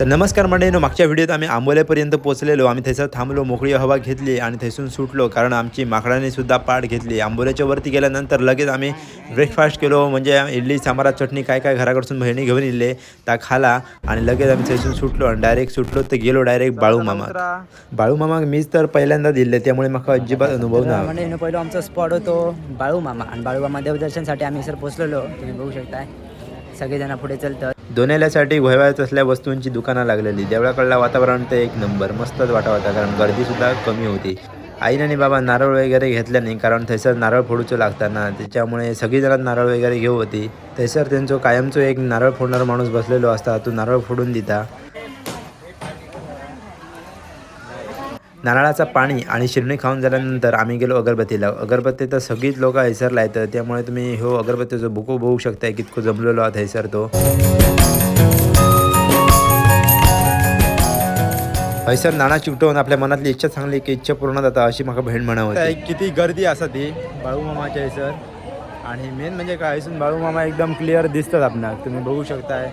तर नमस्कार मंडळीनो मागच्या व्हिडिओत आम्ही आंबोल्यापर्यंत पोहोचलेलो. आम्ही थैसर थांबलो मोकळी हवा घेतली आणि थैसून सुटलो कारण आमची माकडाने सुद्धा पाठ घेतली. आंबोल्याच्या वरती गेल्यानंतर लगेच आम्ही ब्रेकफास्ट केलो म्हणजे इडली सांबारा चटणी काय काय घराकडसून बहिणी घेऊन इले त्या खाला आणि लगेच आम्ही थैसून सुटलो आणि डायरेक्ट सुटलो तर गेलो डायरेक्ट बाळू मामा बाळू मामा मीच तर पहिल्यांदा दिले त्यामुळे म्हाका अजिबात अनुभव ना इनो पहिलो आमचा स्पॉट होतो बाळू मामा. आणि बाळू मामा देवदर्शनसाठी आम्ही सर पोचलेलो तुम्ही बघू शकताय. सगळेजण पुढे चालतात. दोनेल्यासाठी घोयवायच असल्या वस्तूंची दुकानं लागलेली. देवळाकडला वातावरण तर एक नंबर. मस्तच वाटा होता कारण गर्दीसुद्धा कमी होती. आईन आणि बाबा नारळ वगैरे घेतल्या नाही कारण थंयसर नारळ फोडूचो लागताना. त्याच्यामुळे सगळीजणात नारळ वगैरे घेऊ होती. थंयसर त्यांचो कायमचो एक नारळ फोडणारा माणूस बसलेलो असता तो नारळ फोडून दिता. नारळाचं पाणी आणि शिरणी खाऊन झाल्यानंतर आम्ही गेलो अगरबत्तीला. अगरबत्ती तर सगळीच लोक हैसरला येतात त्यामुळे तुम्ही हो अगरबत्तीचं भुको बघू शकताय कितको जमलेलो आहात हैसर तो. हैसर नाणा चिवटवून आपल्या मनातली इच्छा सांगली की इच्छा पूर्ण जाता अशी म्हाका बहीण म्हणावं किती गर्दी असा ती बाळू मामाच्या हैसर. आणि मेन म्हणजे काय हैसून बाळू मामा एकदम क्लिअर दिसतात आपणाक तुम्ही बघू शकताय.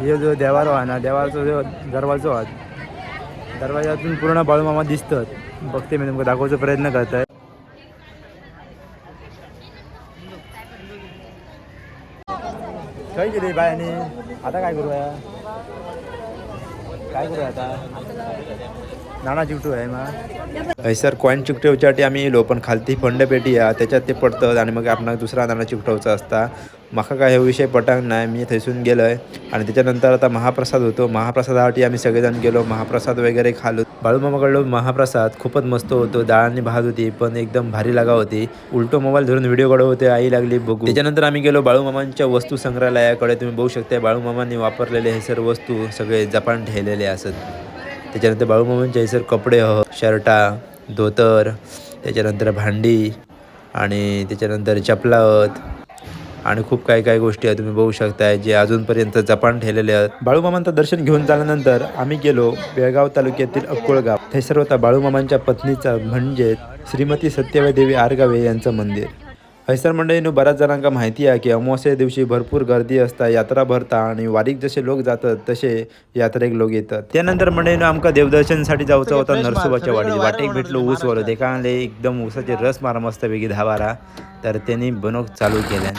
हे जो देवारो हा ना देवारचो जो दरवाजो हा दरवाजातून पूर्ण बाळूमामा दिसतात. बघते मी तुमका दाखवायचा प्रयत्न करताय काय केली आणि आता काय करूया? काय करूया आता? नाणा चिकटू आहे मग. हैसर कॉईन चिकटवच्यासाठी आम्ही येलो पण खालती फंड पेटी आहे त्याच्यात ते पडतात आणि मग आपण दुसरा नाणा चिकटवचा असता. म्हाका काय हो विषय पटांग नाही मी थंयसून गेलोय. आणि त्याच्यानंतर आता महाप्रसाद होतो. महाप्रसादासाठी आम्ही सगळेजण गेलो. महाप्रसाद वगैरे खालो. बाळूमामाकडलो महाप्रसाद खूपच मस्त होतो. डाळ आणि भात होती पण एकदम भारी लागा होती. उलटो मोबाईल धरून व्हिडिओ काढत होते आई लागली बघू. त्याच्यानंतर आम्ही गेलो बाळूमामांच्या वस्तू संग्रहालयाकडे. तुम्ही बघू शकता बाळूमामांनी वापरलेले हे सर्व वस्तू सगळे जपान ठेवलेले असत. त्याच्यानंतर बाळूमामांच्या हे सर कपडे ह शर्टा धोतर त्याच्यानंतर भांडी आणि त्याच्यानंतर चपलावत आणि खूप काही काही गोष्टी आहेत तुम्ही बघू शकताय जे अजूनपर्यंत जपान ठेवलेले आहेत. बाळूमामांचं दर्शन घेऊन झाल्यानंतर आम्ही गेलो बेळगाव तालुक्यातील अक्कोळगाव. हे सर्व होता बाळूमामांच्या पत्नीचं म्हणजे श्रीमती सत्यवाई देवी आरगावे यांचं मंदिर. हैसर मंडळीनं बऱ्याच जणांका माहिती आहे की अमावस्या दिवशी भरपूर गर्दी असता यात्रा भरता आणि वारीक जसे लोक जातात तसे यात्रेक लोक येतात. त्यानंतर मंडळीनं आमका देवदर्शनसाठी जायचं होतं नरसोबाच्या वाडी वाटेक भेटलो ऊस वरो. देखाले एकदम ऊसाचे रस मारा मस्तपैकी बारा. तर त्यांनी बनवूक चालू केल्या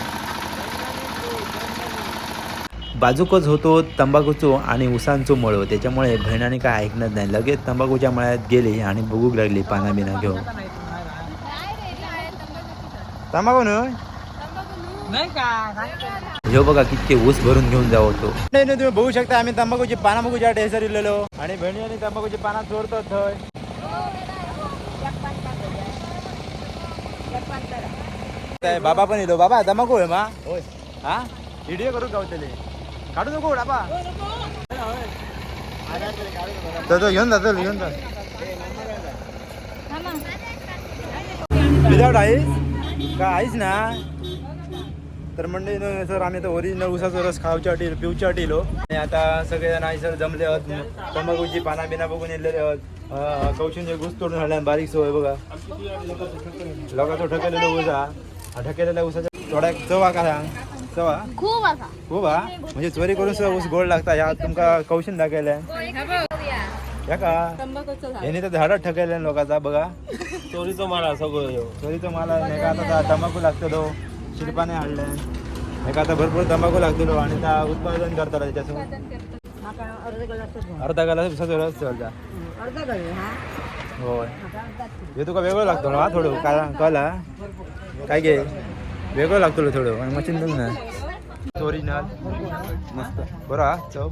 बाजूकच होतो तंबाखूचो आणि उसांचो मळो. त्याच्यामुळे बहिणाने काय ऐकणार नाही. लगेच तंबाखूच्या मळ्यात गेली आणि बघूक लागली पाना बिना घेऊन. तंबाखू ह्यो बघा कितके ऊस भरून घेऊन जाऊ होतो नाही नाही तुम्ही बघू शकता आम्ही तंबाखूची पाना बघूच्या टेसर इलेलो. आणि बहिणी आणि तंबाखूची पाना चोरतात थंय. काय बाबा पण येलो बाबा तंबाखू आहे मा? हा? व्हिडिओ करू गावतले काढू नको डाबा. तर तो घेऊन जातो घेऊन जा. Without ice? का आईस ना? तर म्हणजे सर आम्ही आता ओरिजिनल उसाचा रस खावच्यासाठी पिवच्यासाठी इलो आणि आता सगळेजण आई सर जमले आहोत. तंबाखूची पाना बिना बघून येलेले आहोत. कौशून घुस तोडून राहिल्या बारीक सोय बघा. लोकांचं ठकेलेलं उसा. हा ठकेलेल्या उसाच्या थोडा चवा का सांग चवा खूप असा. हो? बा म्हणजे चोरी करून सुद्धा ऊस गोड लागता या तुमका कौशन दाखयलाय. या का? यांनी तर झाडात ठकेल्या लोकांचा बघा. चोरीचो माळा सगळं चोरीचं मला नाही का आता तंबाखू लागतलो शिल्पाने हाडले नाही का आता भरपूर तंबाखू लागतलो आणि त्या उत्पादन करताला त्याच्यासून अर्धा गाला रस चलता होय. हे तुका वेगळं लागतो ना थोडं. काय कळला काय घे? वेगळं लागतो थोडं आणि मशीन तुम ना ओरिजिनल मस्त. बरं हा चव.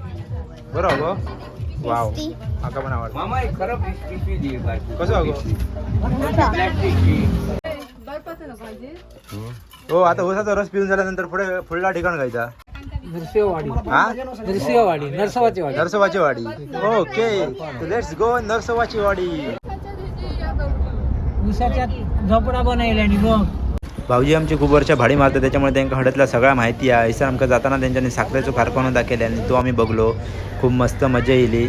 बरं हा गो वाव आका पण आवडतं मामा एक खरं पिशवी दे बाकी. कसं हा गो हो आता उसाचा रस पिऊन झाल्यानंतर पुढे पुढला ठिकाण खायचा. नरसिंहवाडी. हा? नरसिंहवाडी नरसोबाची वाडी. नरसोबाची वाडी. ओके. लेट्स गो नरसोबाची वाडी. उसाच्या झोपडा बनवल्यानी बघ. भाऊजी आमची खूप वर्ष भाडी मारतात त्याच्यामुळे त्यांना हडतला सगळ्या माहिती आहे. हैसर आमकां जाताना त्यांच्यानी साखरेचो कारखानो दाखयले आणि तो आम्ही बघलो. खूप मस्त मजा येयली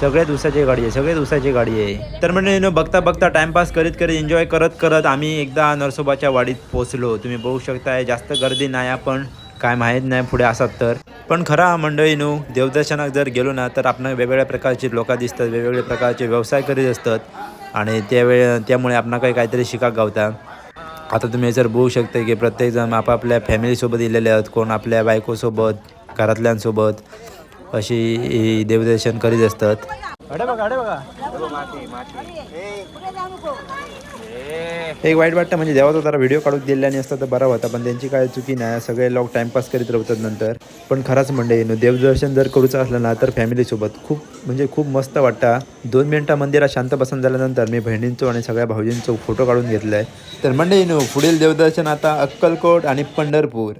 सगळ्यात उसाची गाडी आहे सगळ्यात उसाची गाडी आहे. तर म्हणजे बघता बघता टाइमपास करीत करीत एन्जॉय करत करत आम्ही एकदा नरसोबाच्या वाडीत पोचलो तुम्ही बघू शकताय जास्त गर्दी नाही पण काय माहीत नाही पुढे असत तर. पण खरा मंडळी नू देवदर्शनाक जर गेलो ना तर आपण वेगवेगळ्या प्रकारचे लोक दिसतात वेगवेगळ्या प्रकारचे व्यवसाय करीत असतात. आणि त्यावेळे त्यामुळे आपण काही काहीतरी शिकाक गावता. आता तुम्ही जर बघू शकता की प्रत्येकजण आपापल्या फॅमिलीसोबत इलेले आहेत कोण आपल्या बायकोसोबत घरातल्यांसोबत अशी ही देवदर्शन करीत असतात. अडे बघा अडे बघा. एक वाईट वाटतं म्हणजे देवाचा जरा व्हिडिओ काढून दिल्याने असता तर बरा होता पण त्यांची काय चुकी नाही. सगळे लोक टाइमपास करीत राहतात नंतर. पण खराच म्हणजे देवदर्शन जर करूचं असलं ना तर फॅमिलीसोबत खूप म्हणजे खूप मस्त वाटतं. दोन मिनटं मंदिरात शांत बसून झाल्यानंतर मी बहिणींचो आणि सगळ्या भाऊजींचो फोटो काढून घेतलाय. तर म्हणजे पुढील देवदर्शन आता अक्कलकोट आणि पंढरपूर.